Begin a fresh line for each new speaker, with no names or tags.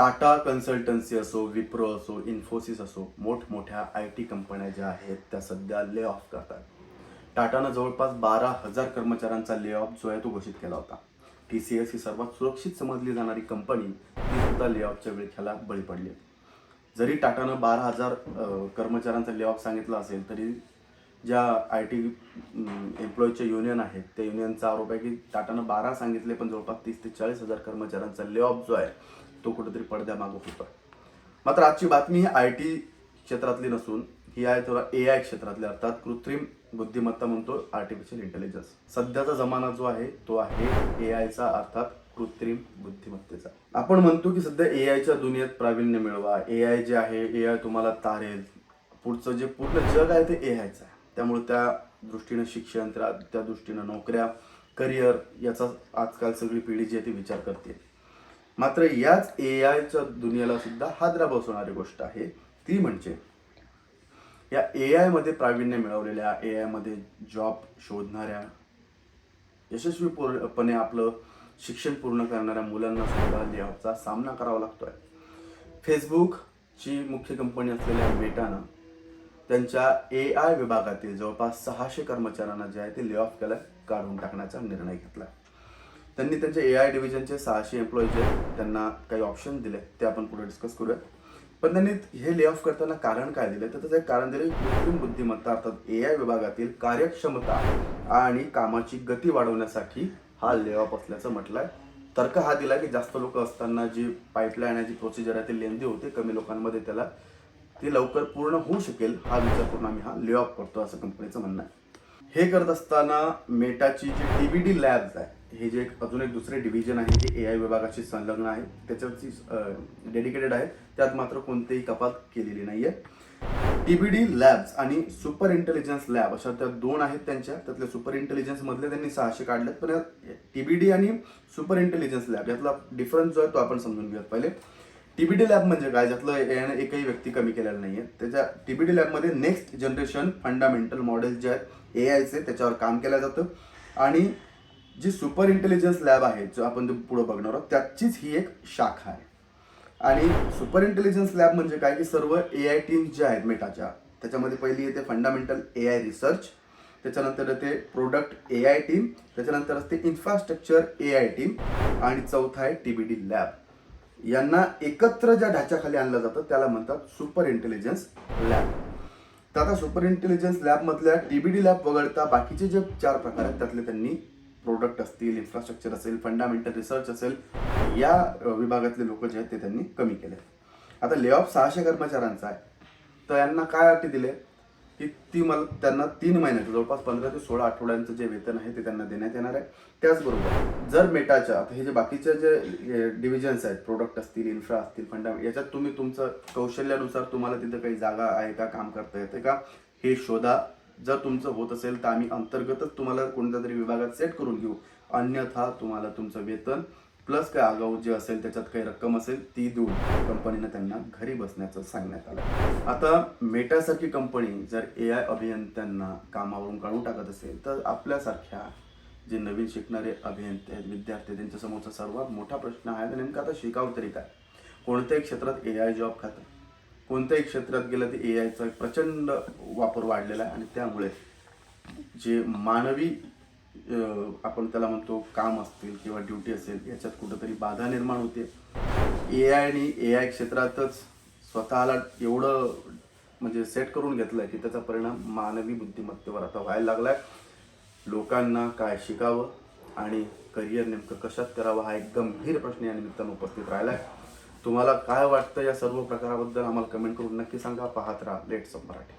Tata consultancy असो विप्रो असो इन्फोसिस असो मोठमोठ्या आय टी कंपन्या ज्या आहेत त्या सध्या ले ऑफ करतात. टाटानं जवळपास बारा हजार कर्मचाऱ्यांचा ले ऑफ जो आहे तो घोषित केला होता. टी सी एस ही सर्वात सुरक्षित समजली जाणारी कंपनी ती सुद्धा ले ऑफच्या विळख्याला बळी पडली. जरी टाटानं बारा हजार कर्मचाऱ्यांचा ले ऑफ सांगितला असेल तरी ज्या आय टी एम्प्लॉईजच्या युनियन आहेत त्या युनियनचा आरोप आहे की टाटानं बारा सांगितले पण जवळपास तीस ते चाळीस हजार कर्मचाऱ्यांचा ले ऑफ जो आहे तो कुठेतरी पडद्यामागं होतो मात्र आजची बातमी ही आय टी क्षेत्रातली नसून ही आहे थोडा ए आय क्षेत्रातली अर्थात कृत्रिम बुद्धिमत्ता म्हणतो आर्टिफिशियल इंटेलिजन्स सध्याचा जमाना जो आहे तो आहे ए आयचा अर्थात कृत्रिम बुद्धिमत्तेचा. आपण म्हणतो की सध्या ए आयच्या दुनियेत प्रावीण्य मिळवा. ए आय जे आहे ए आय तुम्हाला तारेल. पुढचं जे पूर्ण जग आहे ते ए आयचं आहे. त्यामुळे त्या दृष्टीनं शिक्षण त्या त्या दृष्टीनं नोकऱ्या करिअर याचा आजकाल सगळी पिढी जी आहे ती विचार करते. मात्र याच ए आयच्या दुनियाला सुद्धा हादरा बसवणारी गोष्ट आहे. ती म्हणजे या ए आयमध्ये प्रावीण्य मिळवलेल्या ए आयमध्ये जॉब शोधणाऱ्या यशस्वीपणे आपलं शिक्षण पूर्ण करणाऱ्या मुलांना सुद्धा लेऑफचा सामना करावा लागतोय. फेसबुकची मुख्य कंपनी असलेल्या मेटानं त्यांच्या ए आय विभागातील जवळपास सहाशे कर्मचाऱ्यांना जे आहे ते ले ऑफ केलं काढून टाकण्याचा निर्णय घेतला. त्यांनी त्यांचे ए आय डिव्हिजनचे सहाशे एम्प्लॉई जे त्यांना काही ऑप्शन दिले. ते आपण पुढे डिस्कस करूया पण त्यांनी हे ले ऑफ करताना कारण काय दिलं? तर त्याचं एक कारण दिलं कृत्रिम बुद्धिमत्ता अर्थात ए आय विभागातील कार्यक्षमता आणि कामाची गती वाढवण्यासाठी हा ले ऑफ असल्याचं म्हटलंय. तर्क हा दिला की जास्त लोक असताना जी पाईपलाईन आहे जी प्रोसिजर आहे ती लेंदी होते कमी लोकांमध्ये त्याला ते लवकर पूर्ण होऊ शकेल हा विचार करून आम्ही हा ले ऑफ करतो असं कंपनीचं म्हणणं आहे. हे करत असताना मेटाची जी टी बी डी लॅब्स आहे हे जे एक अजून एक दुसरे डिव्हिजन आहे जे ए आय विभागाशी संलग्न आहे त्याच्यावरची डेडिकेटेड आहे. त्यात मात्र कोणतीही कपात केलेली नाही आहे टी बी डी लॅब्स आणि सुपर इंटेलिजन्स लॅब अशा त्या दोन आहेत त्यांच्या. त्यातल्या सुपर इंटेलिजन्स मधले त्यांनी सहाशे काढलेत पण टी बी डी आणि सुपर इंटेलिजन्स लॅब यातला डिफरन्स जो आहे तो आपण समजून घेऊयात पहिले. टीबीडी लॅब म्हणजे काय? ज्यातलं यानं एकही व्यक्ती कमी केलेला नाहीये. त्याच्या टीबीडी लॅबमध्ये नेक्स्ट जनरेशन फंडामेंटल मॉडेल जे आहेत ए आयचे त्याच्यावर काम केलं जातं. आणि जी सुपर इंटेलिजन्स लॅब आहे जो आपण पुढं पुढे बघणार आहोत त्याचीच ही एक शाखा आहे. आणि सुपर इंटेलिजन्स लॅब म्हणजे काय? की सर्व ए आय टीम ज्या आहेत मेटाच्या त्याच्यामध्ये पहिली येते फंडामेंटल ए आय रिसर्च त्याच्यानंतर येते प्रोडक्ट ए आय टीम त्याच्यानंतर असते इन्फ्रास्ट्रक्चर ए आय टीम आणि चौथा आहे टीबीडी लॅब यांना एकत्र ज्या ढाच्याखाली आणलं जातं त्याला म्हणतात सुपर इंटेलिजन्स लॅब. तर आता सुपर इंटेलिजन्स लॅबमधल्या टीबीडी लॅब वगळता बाकीचे जे चार प्रकार आहेत त्यातले त्यांनी प्रोडक्ट असतील इन्फ्रास्ट्रक्चर असेल फंडामेंटल रिसर्च असेल या विभागातले लोक जे आहेत ते त्यांनी कमी केले आता ले ऑफ सहाशे कर्मचाऱ्यांचा आहे. तर यांना काय अटी दिले? की ती मला त्यांना तीन महिन्याचं जवळपास पंधरा ते सोळा आठवड्यांचं जे वेतन आहे ते त्यांना देण्यात येणार आहे. त्याचबरोबर जर मेटाच्या आता हे जे बाकीचे जे डिव्हिजन्स आहेत प्रोडक्ट असतील इन्फ्रा असतील फंडा याच्यात तुम्ही तुमचं कौशल्यानुसार तुम्हाला तिथं काही जागा आहे का काम करता येते का हे शोधा. जर तुमचं होत असेल तर आम्ही अंतर्गतच तुम्हाला कोणत्या तरी विभागात सेट करून घेऊ. अन्यथा तुम्हाला तुमचं वेतन प्लस काय आगाऊ जे असेल त्याच्यात काही रक्कम असेल ती देऊन कंपनीनं त्यांना घरी बसण्याचं सांगण्यात आलं. आता मेटासारखी कंपनी जर ए आय अभियंत्यांना कामावरून काढून टाकत असेल तर आपल्यासारख्या जे नवीन शिकणारे अभियंते आहेत विद्यार्थी त्यांच्यासमोरचा सर्वात मोठा प्रश्न आहे तर नेमकं आता शिकावं तरी काय? कोणत्याही क्षेत्रात ए आय जॉब खातं. कोणत्याही क्षेत्रात गेलं तर ए आयचा प्रचंड वापर वाढलेला आहे आणि त्यामुळे जे मानवी आपण त्याला म्हणतो काम असतील किंवा ड्युटी असेल याच्यात कुठंतरी बाधा निर्माण होते. ए आय आणि ए आय क्षेत्रातच स्वतःला एवढं म्हणजे सेट करून घेतलंय की त्याचा परिणाम मानवी बुद्धिमत्तेवर आता व्हायला लागलाय. लोकांना काय शिकावं आणि करिअर नेमकं कशात करावं हा एक गंभीर प्रश्न या निमित्तानं उपस्थित राहिलाय. तुम्हाला काय वाटतं या सर्व प्रकाराबद्दल आम्हाला कमेंट करून नक्की सांगा. पाहत राहा लेट्स ऑफ मराठी